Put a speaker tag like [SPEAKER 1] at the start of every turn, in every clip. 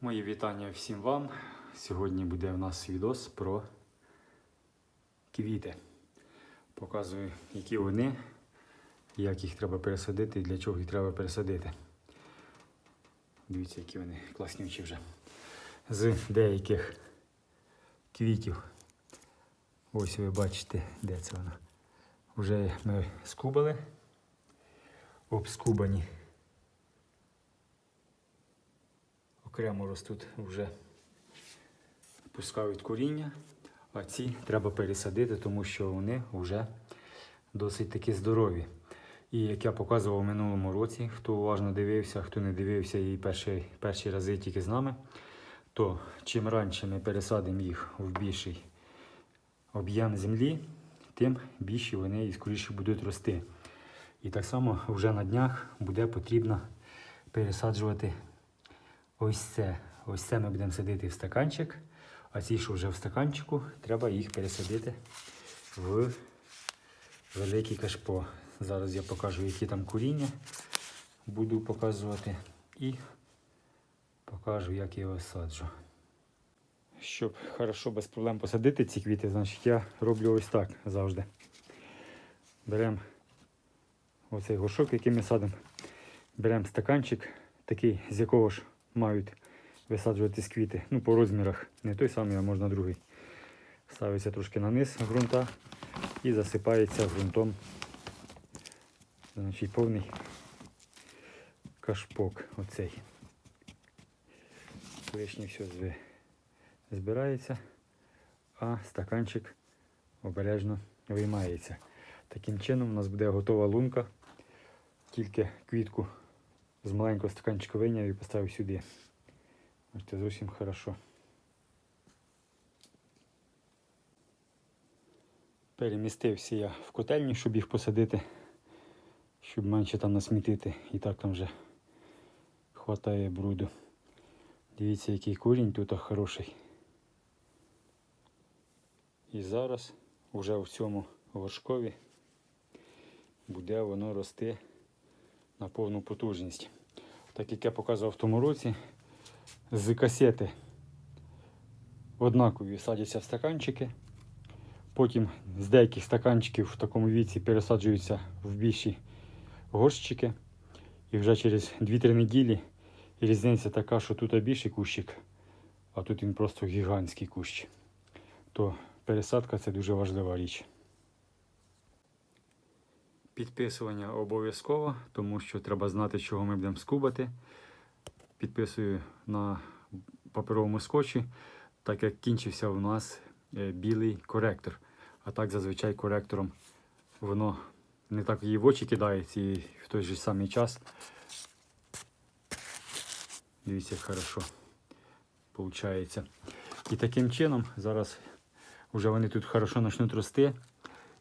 [SPEAKER 1] Мої вітання всім вам. Сьогодні буде у нас відос про квіти. Показую, які вони, як їх треба пересадити і для чого їх треба пересадити. Дивіться, які вони класнючі вже. З деяких квітів. Ось ви бачите, де це воно. Вже ми скубали, обскубані. Окремо ростуть вже пускають коріння, а ці треба пересадити, тому що вони вже досить таки здорові. І як я показував в минулому році, хто уважно дивився, хто не дивився і перші, перші рази тільки з нами, то чим раніше ми пересадимо їх в більший об'єм землі, тим більше вони і скоріше будуть рости. І так само вже на днях буде потрібно пересаджувати Ось це. Ось це ми будемо садити в стаканчик. А ці, що вже в стаканчику, треба їх пересадити в великий кашпо. Зараз я покажу, які там коріння буду показувати і покажу, як я його саджу. Щоб хорошо без проблем посадити ці квіти, значить я роблю ось так завжди. Беремо оцей горшок, який ми садимо. Беремо стаканчик, такий, з якого ж мають висаджуватись квіти. Ну, по розмірах. Не той самий, а можна другий. Ставиться трошки на низ ґрунта і засипається ґрунтом. Значить, повний кашпок оцей. Лишнє все збирається, а стаканчик обережно виймається. Таким чином у нас буде готова лунка, тільки квітку з маленького стаканчика вийняв і поставив сюди. Бачите, зовсім хорошо. Перемістився я в котельню, щоб їх посадити, щоб менше там насмітити. І так там вже хватає бруду. Дивіться, який корінь тут хороший. І зараз вже в цьому горшкові буде воно рости на повну потужність. Так як я показував в тому році, з касети однакові садяться в стаканчики. Потім з деяких стаканчиків в такому віці пересаджуються в більші горщики. І вже через 2-3 неділі різниця така, що тут більший кущик, а тут він просто гігантський кущ. То пересадка це дуже важлива річ. Підписування обов'язково, тому що треба знати, чого ми будемо скубати. Підписую на паперовому скотчі, так як кінчився у нас е, білий коректор. А так зазвичай коректором воно не так її в очі кидається і в той же самий час. Дивіться, як хорошо виходить. І таким чином зараз вже вони тут хорошо почнуть рости.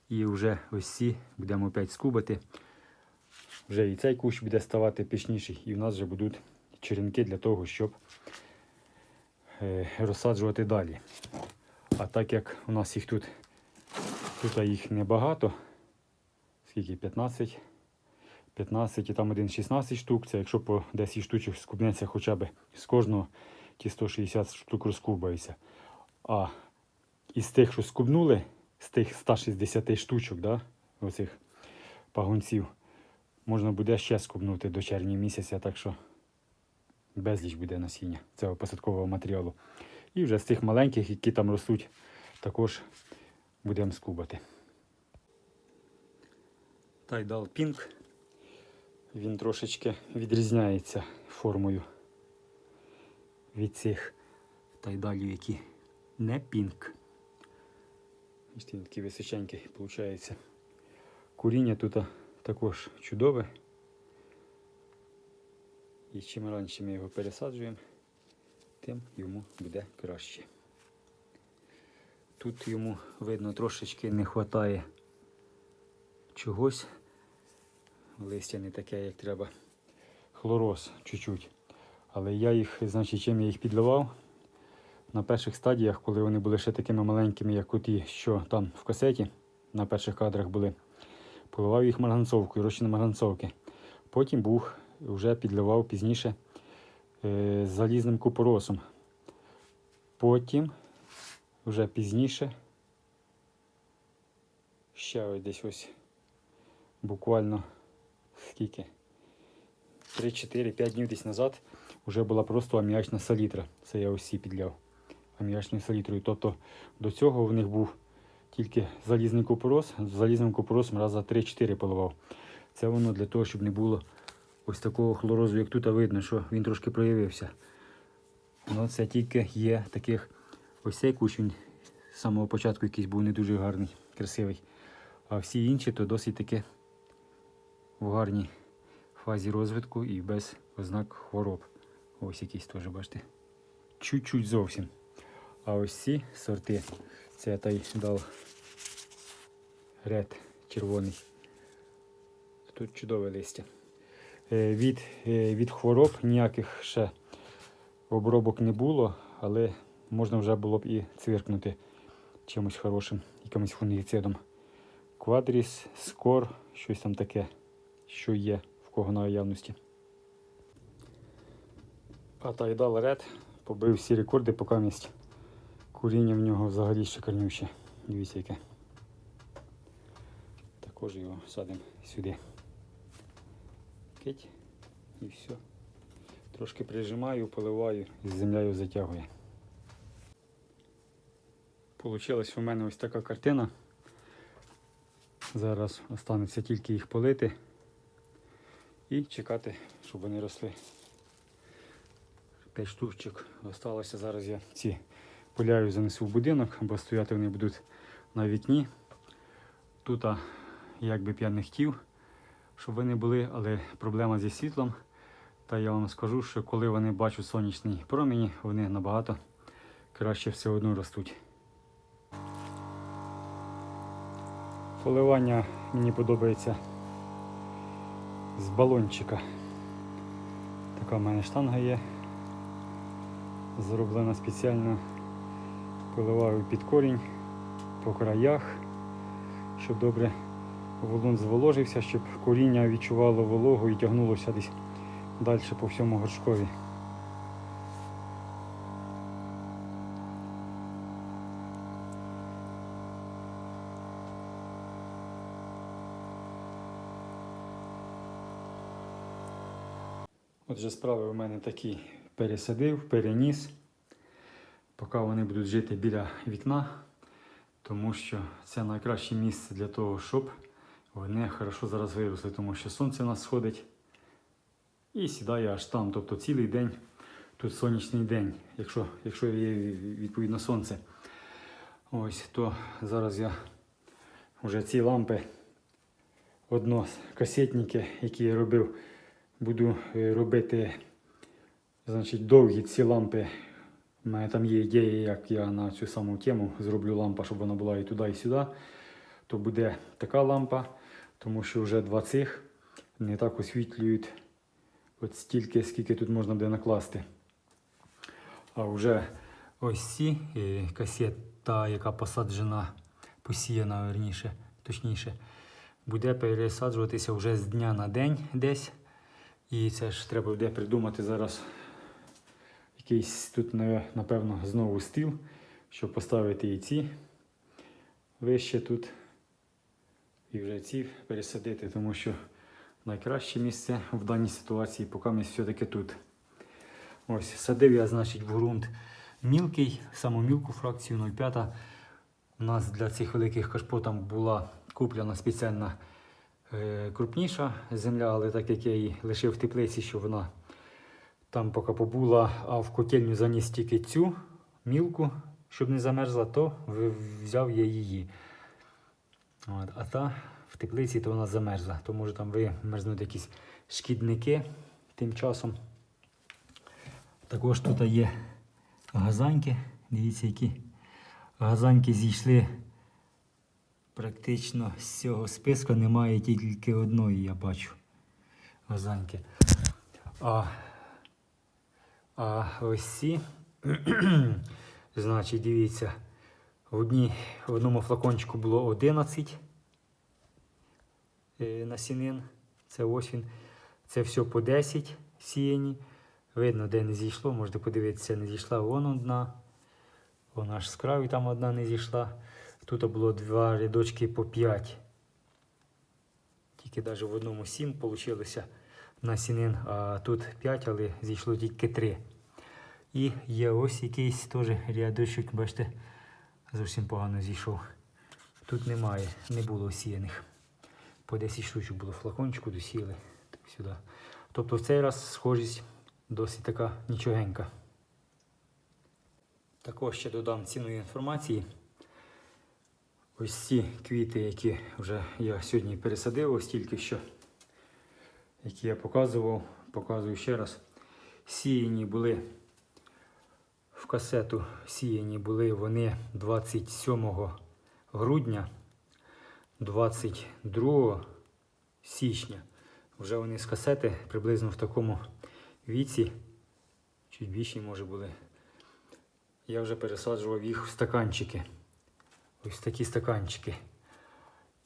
[SPEAKER 1] І вже ось ці будемо опять скубати. Вже і цей кущ буде ставати пічніший, і в нас вже будуть черенки для того, щоб е, розсаджувати далі. А так як у нас їх тут, тут їх небагато, скільки 15, 15 і там один 16 штук, це якщо по 10 штучок скубнеться хоча б з кожного ті 160 штук розкубаються. А із тих, що скубнули, з тих 160 штучок, да, оцих пагунців, можна буде ще скубнути до червня місяця, так що безліч буде насіння цього посадкового матеріалу. І вже з тих маленьких, які там ростуть, також будемо скубати. Тайдал Pink. Він трошечки відрізняється формою від цих тайдалів, які не пінк. Бачите, такий височенький виходить. Куріння тут також чудове. І чим раніше ми його пересаджуємо, тим йому буде краще. Тут йому видно трошечки не вистачає чогось. Листя не таке, як треба. Хлороз чуть-чуть. Але я їх, значить, чим я їх підливав на перших стадіях, коли вони були ще такими маленькими, як оті, що там в касеті, на перших кадрах були, поливав їх марганцовкою, розчин марганцовки. Потім був, вже підливав пізніше е, залізним купоросом. Потім, вже пізніше, ще ось десь ось буквально скільки? 3-4-5 днів десь назад вже була просто аміачна салітра. Це я ці підляв аміачною салітрою. Тобто до цього в них був тільки залізний купорос, з залізним купоросом раз за 3-4 поливав. Це воно для того, щоб не було ось такого хлорозу, як тут, а видно, що він трошки проявився. Ну, це тільки є таких ось цей кущ, з самого початку якийсь був не дуже гарний, красивий. А всі інші то досить таки в гарній фазі розвитку і без ознак хвороб. Ось якісь теж, бачите. Чуть-чуть зовсім. А ось ці сорти, це той дав ред червоний. Тут чудове листя. Е, Від, е, від хвороб ніяких ще обробок не було, але можна вже було б і цвіркнути чимось хорошим, якимось фунгіцидом. Квадріс, скор, щось там таке, що є в кого на наявності. А Тайдал Ред побив всі рекорди, поки місць. Куріння в нього взагалі шикарнюще. Дивіться яке. Також його садимо сюди. Кить і все. Трошки прижимаю, поливаю і з землею затягує. Получилась у мене ось така картина. Зараз останеться тільки їх полити і чекати, щоб вони росли. 5 штучок осталося. Зараз я ці поляю занесу в будинок, бо стояти вони будуть на вікні. Тут як би б я щоб вони були, але проблема зі світлом. Та я вам скажу, що коли вони бачать сонячні промені, вони набагато краще все одно ростуть. Поливання мені подобається з балончика. Така в мене штанга є. Зроблена спеціально. Поливаю під корінь по краях, щоб добре валун зволожився, щоб коріння відчувало вологу і тягнулося десь далі по всьому горшкові. Отже, справи у мене такі пересадив, переніс, поки вони будуть жити біля вікна, тому що це найкраще місце для того, щоб вони хорошо зараз виросли, тому що сонце у нас сходить і сідає аж там. Тобто цілий день тут сонячний день, якщо, якщо є відповідно сонце. Ось, то зараз я вже ці лампи, одно касетники, які я робив, буду е, робити значить, довгі ці лампи. У мене там є ідея, як я на цю саму тему зроблю лампа, щоб вона була і туди, і сюди. То буде така лампа, тому що вже два цих не так освітлюють от стільки, скільки тут можна буде накласти. А вже ось ці е, касета, яка посаджена, посіяна верніше, точніше, буде пересаджуватися вже з дня на день десь. І це ж треба буде придумати зараз якийсь тут, напевно, знову стіл, щоб поставити і ці вище тут. І вже ці пересадити, тому що найкраще місце в даній ситуації поки ми все-таки тут. Ось, садив я, значить, в ґрунт мілкий, саму мілку фракцію 0,5. У нас для цих великих кашпотам була куплена спеціальна е, крупніша земля, але так як я її лишив в теплиці, що вона там поки побула, а в котельню заніс тільки цю мілку, щоб не замерзла, то взяв я її. От, а та в теплиці то вона замерзла, то може там вимерзнути якісь шкідники тим часом. Також тут є газаньки. Дивіться, які газаньки зійшли практично з цього списку. Немає тільки одної, я бачу. Газаньки. А, а ось ці, значить, дивіться, в, одній, в одному флакончику було 11 е, насінин. Це ось він. Це все по 10 сіяні. Видно, де не зійшло, можете подивитися, не зійшла вон одна. Вона аж з краю там одна не зійшла. Тут було два рядочки по 5. Тільки навіть в одному 7 вийшло насінин, а тут 5, але зійшло тільки 3. І є ось якийсь теж рядочок, бачите, зовсім погано зійшов. Тут немає, не було сіяних. По 10 штучок було флакончику, досіли так сюди. Тобто в цей раз схожість досить така нічогенька. Також ще додам цінної інформації. Ось ці квіти, які вже я сьогодні пересадив, ось тільки що, які я показував, показую ще раз. Сіяні були в касету, сіяні були вони 27 грудня, 22 січня. Вже вони з касети приблизно в такому віці, чуть більші може були. Я вже пересаджував їх в стаканчики. Ось такі стаканчики.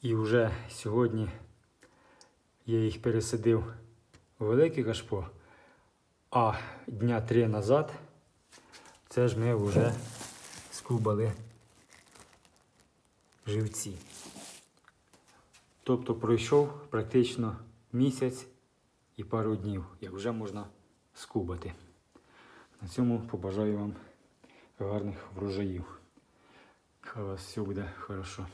[SPEAKER 1] І вже сьогодні я їх пересадив у велике кашпо, а дня три назад це ж ми вже скубали живці. Тобто пройшов практично місяць і пару днів, як вже можна скубати. На цьому побажаю вам гарних врожаїв. Хай у вас все буде хорошо.